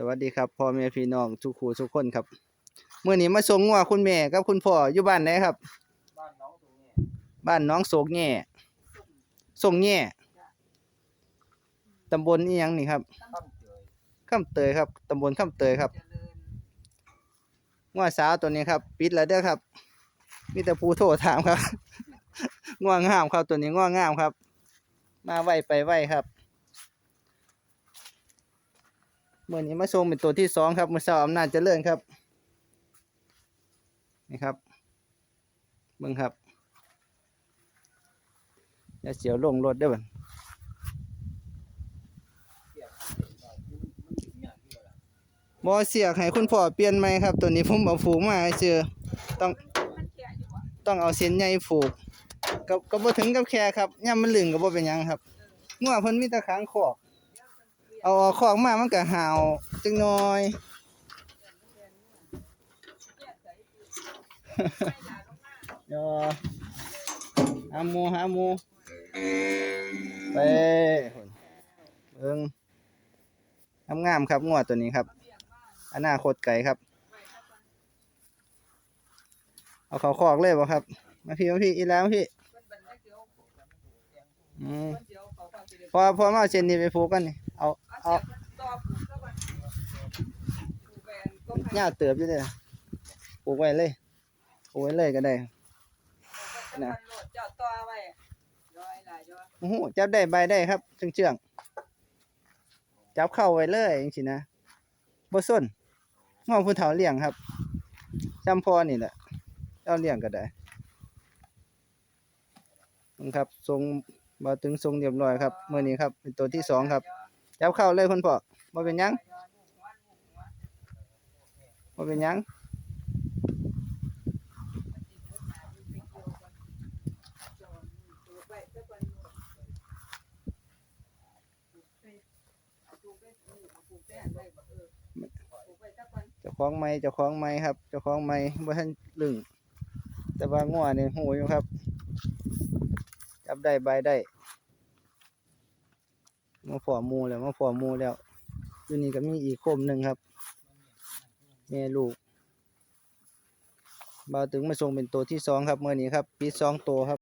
สวัสดีครับพ่อแม่พี่น้องทุกคู่ทุกคนครับเมื่อนี้มาส่งงัวคุณแม่กับคุณพ่ออยู่บ้านไหนครับ บ้านน้องตรงนี้บ้านน้องโศกแง่ส่งแง่ตำบลอีหยังนี่ครับข้ามเจยข้ามเตยครับตำบลข้ามเตยครับเจริญงัวสาวตัวนี้ครับ ปิดแล้วเด้อครับมีแต่ผู้โทรถามครับง่วงงามครับตัวนี้ง่วงงามครับ มาไวไปไวครับ เมื่อนี้มาส่งเป็นตัวที่สองครับมือสาอำนาจเจริญครับ นี่ครับเบิ่งครับอย่าเสียวลงรถเด้บัดเสียบอยเดียวล่ะบ่เสียกให้คุณพ่อเปลี่ยนไหมครับ ตัวนี้ผมเอาผูกมาให้เชื่อต้องต้องเอาเส้นใยผูกก็ก็บ่ถึงกับแค่ครับย่ามันลึงก็บ่เป็นยังครับงัวเพิ่นมีต่ค้างคอก เอาออกคอกมามันก็ห่าวจังน้อยเดี๋ยวหาหมูหาหมูไปเบิ่งงามๆครับงวดตัวนี้ครับอนาคตไก่ครับ เอาเขาคอกเลยบ่ครับ มาพี่มาพี่อีแล้วพี่อืมพอพอมาเอาเส้นนี้ไปผูกันนี่ อาเอาหญ้าเติบอยู่เด้อผูกไว้เลยผูกไว้เลยก็ได้นะจ้าตัวไว้ย้อยหลายย้อยโอ้โหจับได้ใบได้ครับเชื่องๆจับเข้าไว้เลยจังซี่นะบ่ส้นงอผู้เฒ่าเลี้ยงครับจำพอนี่แหละเอาเลี้ยงก็ได้นี่ครับทรงมาถึงทรงเรียบร้อยครับเมื้อนี้ครับเป็นตัวที่สองครับ จับเข้าเลยคุณพ่อบ่เป็นยังบ่เป็นยังเจ้าของไม้เจ้าของไม้ครับเจ้าของไม้บ่ทันลึงแต่ว่างัวนี่หูอยู่ครับ จับได้ใบได้ มาฝ่อมูแล้วมาฝ่อมูแล้วอยู่นี่ก็มีอีกโคมหนึ่งครับ แม่ลูกบ่าวถึงมาส่งเป็นตัวที่สองครับเมื่อนี้ครับปีสองตัวครับ